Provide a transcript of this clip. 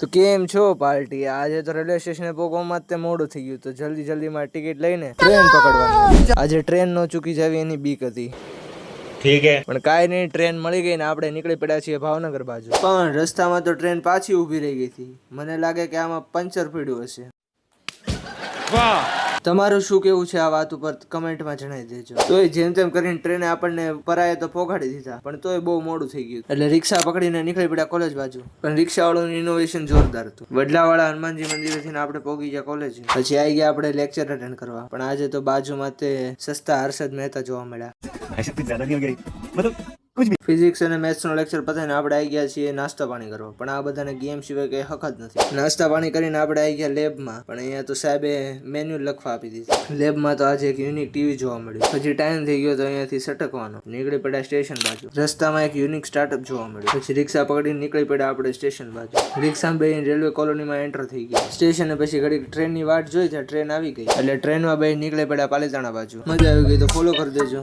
તો કેમ છો પાર્ટી? આજે તો રેલવે સ્ટેશને પહોંચવામાં તે મોડું થઈ ગયું. તો જલ્દી જલ્દી માં ટિકિટ લઈને ટ્રેન પકડવાની. આજે ટ્રેન નો ચૂકી જવી એની બીક હતી. ઠીક હે. પણ કાઈ નહીં ટ્રેન મળી ગઈ ને આપણે નીકળી પડ્યા છીએ ભાવનગર બાજુ. પણ રસ્તામાં તો ટ્રેન પાછી ઊભી રહી ગઈ હતી. મને લાગે કે આમાં પંચર પીડ્યું હશે. વાહ. તમારું શું કેવું છે આ વાત ઉપર કમેન્ટમાં જણાવી દેજો. તોય જેમ તેમ કરીને ટ્રેને આપણને પરાય તો પોગાડી દીધા, પણ તોય બહુ મોડું થઈ ગયું. એટલે રિક્ષા પકડીને નીકળી પડ્યા કોલેજ બાજુ. પણ રિક્ષાવાળાનું ઇનોવેશન જોરદાર હતું. વડલાવાળા હનુમાનજી મંદિરેથી આપણે પોગી ગયા કોલેજ પછી આવી ગયા આપણે લેક્ચર અટેન્ડ કરવા. પણ આજે તો બાજુમાં તે સસ્તા હર્ષદ મહેતા જોવા મળ્યા. ऐसा ફિઝિક્સ અને મેથ્સનો લેક્ચર પતાવીને આપણે આવી ગયા છીએ નાસ્તા પાણી કરવા. પણ આ બધાને ગેમ સિવાય કંઈ હકત નથી. નાસ્તા પાણી કરીને આપણે આવી ગયા લેબમાં પણ અહીંયા તો સાહેબે મેન્યુ લખવા આપી દીધી. લેબમાં તો આજે એક યુનિક ટીવી જોવા મળ્યું. પછી ટાઈમ થઈ ગયો તો અહીંયાથી સટકવાનો. નીકળી પડ્યા સ્ટેશન બાજુ. રસ્તામાં એક યુનિક સ્ટાર્ટઅપ જોવા મળ્યું. પછી રિક્ષા પકડીને નીકળી પડ્યા આપણે સ્ટેશન બાજુ. રિક્ષામાં બેહીને રેલવે કોલોનીમાં એન્ટર થઈ ગયા. સ્ટેશન પછી ઘડીક ટ્રેનની વાટ જોઈ ત્યાં ટ્રેન આવી ગઈ. એટલે ટ્રેનમાં બે નીકળી પડ્યા પાલીતાણા બાજુ. મજા આવી ગઈ તો ફોલો કરી દેજો.